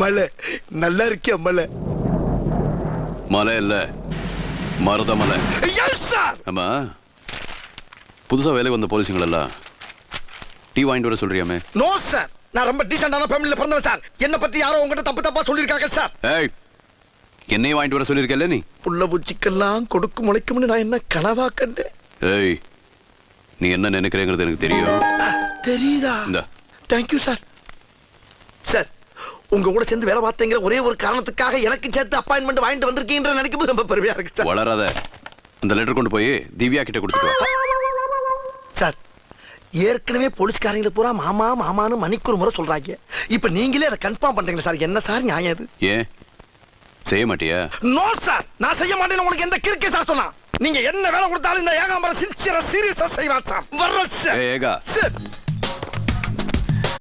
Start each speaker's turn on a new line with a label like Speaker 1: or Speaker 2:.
Speaker 1: மலை. நல்லா இருக்கியா மலை?
Speaker 2: மலை இல்ல. மருத மலை. ஆமா. புதுசா வேலைக்கு வந்த போலீஸுங்கள் எல்லாம் டீ வாங்கிட்டு வர சொல்றியாமே?
Speaker 1: No sir. நான் ரொம்ப டீசென்டான ஃபேமிலில பிறந்தவன் சார். என்ன பத்தி யாரோ உங்ககிட்ட தப்பு தப்பா சொல்லிருக்காங்க சார்.
Speaker 2: ஏய் என்னையும் வாங்கிட்டு வர சொல்லியிருக்கல நீ?
Speaker 1: புள்ள பூச்சிக்கெல்லாம் கொடுக்கும் முளைக்கும்னு நான் என்ன கனவா கண்டேன்?
Speaker 2: ஏய் நீ என்ன நினைக்கிறேங்கிறது எனக்கு தெரியும்.
Speaker 1: தெரியுதா. தேங்க்யூ சார் உங்க கூட சேர்ந்து வேலை பார்த்தேங்கிற ஒரே ஒரு காரணத்துக்காக எனக்கு சேர்த்து அப்பாயின்மெண்ட் வாங்கிட்டு வந்திருக்கீங்கன்ற நினைக்கும் போது ரொம்ப பெருமையா இருக்கு சார்.
Speaker 2: வளராத அந்த லெட்டர் கொண்டு போய் திவ்யா கிட்ட கொடுத்துட்டு
Speaker 1: சார் ஏற்கனவே போலீஸ்காரங்களை பூரா மாமா மாமான்னு மணிக்கு ஒரு முறை சொல்றாங்க. இப்ப நீங்களே அதை கன்ஃபார்ம் பண்றீங்களா சார்? என்ன சார் நியாயம் இது?
Speaker 2: ஏன்? செய்ய மாட்டியா?
Speaker 1: நோ சார் நான் செய்ய மாட்டேன்னு உங்களுக்கு எந்த கிறுக்கே சார் சொன்னா நீங்க என்ன வேலை கொடுத்தாலும் இந்த ஏகாம்பரம் சின்சியரா சீரியஸா செய்வான் சார். வர்ற சார்
Speaker 2: ஏகா.
Speaker 1: சார்